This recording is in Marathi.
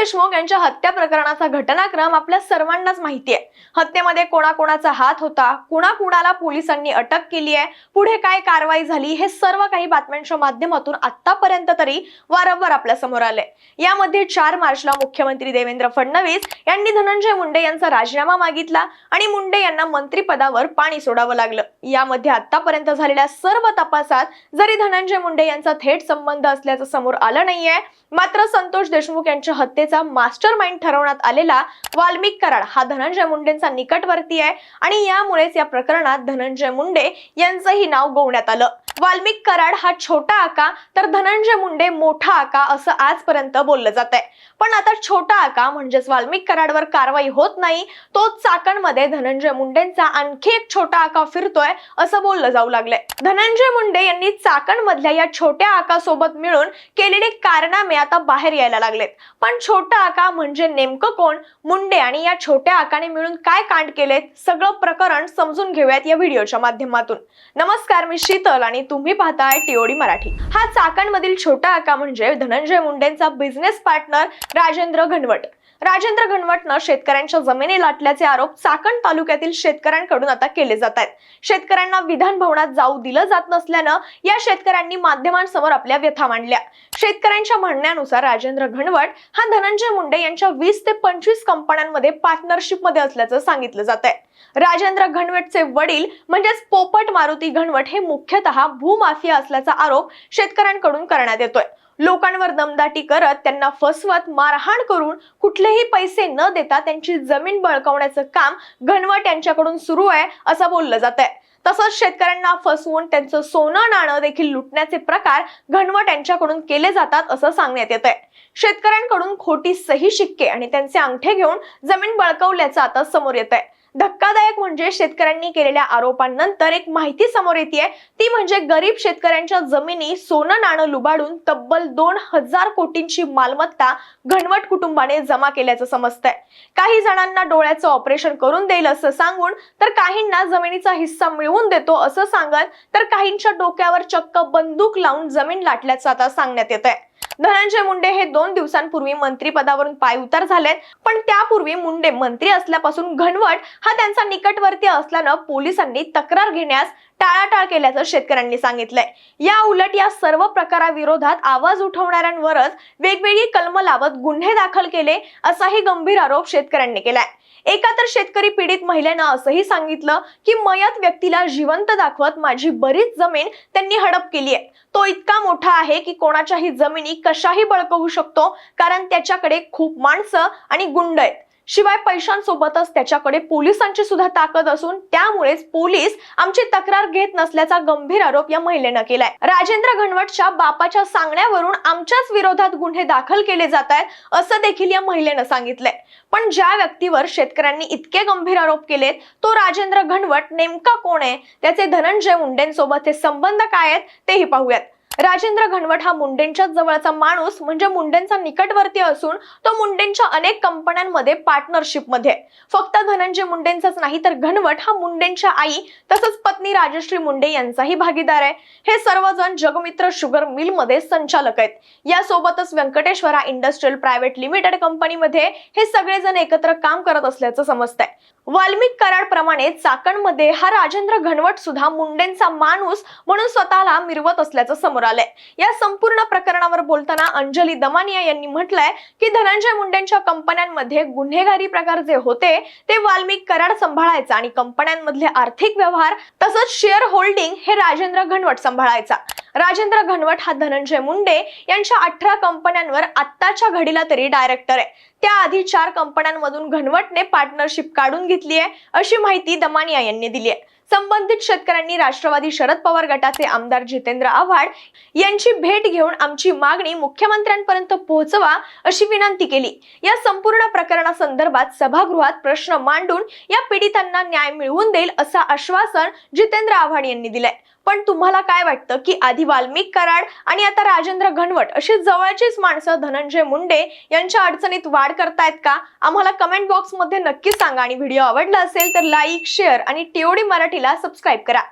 देशमुख यांच्या हत्या प्रकरणाचा घटनाक्रम आपल्या सर्वांनाच माहिती आहे हत्येमध्ये कोणाकोणाचा हात होता कुणाकुणाला पोलिसांनी अटक केली आहे पुढे काय कारवाई झाली हे सर्व काही बातम्यांच्या माध्यमातून आतापर्यंत तरी वारंवार आपल्यासमोर आले यामध्ये चार मार्चला मुख्यमंत्री देवेंद्र फडणवीस यांनी धनंजय मुंडे यांचा राजीनामा मागितला आणि मुंडे यांना मंत्रिपदावर पाणी सोडावं लागलं. यामध्ये आतापर्यंत झालेल्या सर्व तपासात जरी धनंजय मुंडे यांचा थेट संबंध असल्याचं समोर आलं नाहीये मात्र संतोष देशमुख यांच्या हत्येचा मास्टर माइंड ठरवण्यात आलेला वाल्मिक कराड हा धनंजय मुंडेंचा निकटवर्ती आहे. आणि यामुळेच या प्रकरणात धनंजय मुंडे यांचंही नाव गोवण्यात आलं. वाल्मिक कराड हा छोटा आका तर धनंजय मुंडे मोठा आका असं आजपर्यंत बोललं जात आहे पण आता छोटा आका म्हणजेच वाल्मिक कराडवर कारवाई होत नाही तो चाकणमध्ये धनंजय मुंडेंचा आणखी एक छोटा आका फिरतोय असं बोललं जाऊ लागलंय. धनंजय मुंडे यांनी चाकण मधल्या या छोट्या आका सोबत मिळून केलेले कारनामे आता बाहेर यायला लागलेत. पण छोटा आका म्हणजे नेमकं कोण? मुंडे आणि या छोट्या आकाने मिळून काय कांड केलेत? सगळं प्रकरण समजून घेऊयात या व्हिडिओच्या माध्यमातून. नमस्कार मी शीतल आणि तुम्ही पाहताय टीओडी मराठी. हा चाकणमधील छोटा आका म्हणजे धनंजय मुंडेंचा बिझनेस पार्टनर राजेंद्र घनवट. राजेंद्र घनवटनं शेतकऱ्यांच्या जमिनी लाटल्याचे आरोप चाकण तालुक्यातील शेतकऱ्यांकडून आता केले जात आहेत. शेतकऱ्यांना विधान भवनात जाऊ दिलं जात नसल्यानं या शेतकऱ्यांनी माध्यमांसमोर आपल्या व्यथा मांडल्या. शेतकऱ्यांच्या म्हणण्यानुसार राजेंद्र घनवट हा धनंजय मुंडे यांच्या वीस ते पंचवीस कंपन्यांमध्ये पार्टनरशिपमध्ये असल्याचं सांगितलं जात आहे. राजेंद्र घनवटचे वडील म्हणजेच पोपट मारुती घनवट हे मुख्यतः भूमाफिया असल्याचा आरोप शेतकऱ्यांकडून करण्यात येतोय. लोकांवर दमदाटी करत त्यांना फसवत मारहाण करून कुठलेही पैसे न देता त्यांची जमीन बळकावण्याचं काम घनवट यांच्याकडून सुरू आहे असं बोललं जात आहे तसंच शेतकऱ्यांना फसवून त्यांचं सोनं नाणं देखील लुटण्याचे प्रकार घनवट यांच्याकडून केले जातात असं सांगण्यात येत आहे शेतकऱ्यांकडून खोटी सही शिक्के आणि त्यांचे अंगठे घेऊन जमीन बळकवल्याचं आता समोर येत आहे धक्कादायक म्हणजे शेतकऱ्यांनी केलेल्या आरोपांनंतर एक माहिती समोर येते ती म्हणजे गरीब शेतकऱ्यांच्या जमिनी सोनं नाणं लुबाडून तब्बल दोन हजार कोटींची मालमत्ता घनवट कुटुंबाने जमा केल्याचं समजतंय. काही जणांना डोळ्याचं ऑपरेशन करून देईल असं सांगून तर काहींना जमिनीचा हिस्सा मिळवून देतो असं सांगत तर काहींच्या डोक्यावर चक्क बंदूक लावून जमीन लाटल्याचं आता सांगण्यात येत आहे धनंजय मुंडे हे दोन दिवसांपूर्वी मंत्रीपदावरून पाय उतार झालेत. पण त्यापूर्वी मुंडे मंत्री असल्यापासून घनवट हा त्यांचा निकटवर्ती असल्यानं पोलिसांनी तक्रार घेण्यास टाळाटाळ केल्याचं शेतकऱ्यांनी सांगितलंय. या उलट या सर्व प्रकाराविरोधात आवाज उठवणाऱ्यांवरच वेगवेगळी कलम लावत गुन्हे दाखल केले असाही गंभीर आरोप शेतकऱ्यांनी केलाय. एका तर शेतकरी पीडित महिलेनं असंही सांगितलं की मयत व्यक्तीला जिवंत दाखवत माझी बरीच जमीन त्यांनी हडप केली आहे. तो इतका मोठा आहे की कोणाच्याही जमिनी कशाही बळकवू शकतो कारण त्याच्याकडे खूप माणसं आणि गुंड आहेत. शिवाय पैशांसोबतच त्याच्याकडे पोलिसांची सुद्धा ताकद असून त्यामुळेच पोलीस आमची तक्रार घेत नसल्याचा गंभीर आरोप या महिलेनं केलाय. राजेंद्र घनवटच्या बापाच्या सांगण्यावरून आमच्याच विरोधात गुन्हे दाखल केले जात आहेत असं देखील या महिलेनं सांगितलंय. पण ज्या व्यक्तीवर शेतकऱ्यांनी इतके गंभीर आरोप केलेत तो राजेंद्र घनवट नेमका कोण आहे? त्याचे धनंजय मुंडेंसोबतचे संबंध काय आहेत तेही पाहूयात. राजेंद्र घनवट हा मुंडेंच्या जवळचा माणूस म्हणजे मुंडेंचा निकटवर्ती असून तो मुंडेंच्या अनेक कंपन्यांमध्ये पार्टनरशिपमध्ये फक्त धनंजय मुंडेंचाच नाही तर घनवट हा मुंडेंच्या आई तसंच पत्नी राजश्री मुंडे यांचाही भागीदार आहे. हे सर्वजण जगमित्र शुगर मिलमध्ये संचालक आहेत. यासोबतच व्यंकटेश्वरा इंडस्ट्रियल प्रायव्हेट लिमिटेड कंपनीमध्ये हे सगळेजण एकत्र काम करत असल्याचं समजतंय. वाल्मिक कराड प्रमाणे चाकणमध्ये हा राजेंद्र घनवट सुद्धा मुंडेंचा माणूस म्हणून स्वतःला मिरवत असल्याचं समोर आलंय या संपूर्ण प्रकरणावर बोलताना अंजली दमानिया यांनी म्हटलंय की धनंजय मुंडेंच्या कंपन्यांमध्ये गुन्हेगारी प्रकार जे होते ते वाल्मिक कराड सांभाळायचा आणि कंपन्यांमधले आर्थिक व्यवहार तसंच शेअर होल्डिंग हे राजेंद्र घनवट सांभाळायचा. राजेंद्र घनवट हा धनंजय मुंडे यांच्या अठरा कंपन्यांवर आत्ताच्या घडीला तरी डायरेक्टर आहे. त्याआधी चार कंपन्यांमधून घनवटने पार्टनरशिप काढून घेतली आहे अशी माहिती दमानिया यांनी दिली आहे संबंधित शेतकऱ्यांनी राष्ट्रवादी शरद पवार गटाचे आमदार जितेंद्र आव्हाड यांची भेट घेऊन आमची मागणी मुख्यमंत्र्यांपर्यंत पोहोचवा अशी विनंती केली. या संपूर्ण प्रकरणासंदर्भात सभागृहात प्रश्न मांडून या पीडितांना न्याय मिळवून देईल असं आश्वासन जितेंद्र आव्हाड यांनी दिलंय. पण तुम्हाला काय वाटतं की आधी वाल्मिक कराड आणि आता राजेंद्र घनवट अशी जवळचीच माणसं धनंजय मुंडे यांच्या अडचणीत वाढ करतायत का? आम्हाला कमेंट बॉक्समध्ये नक्की सांगा आणि व्हिडिओ आवडला असेल तर लाईक शेअर आणि टीओडी मराठीला सबस्क्राईब करा.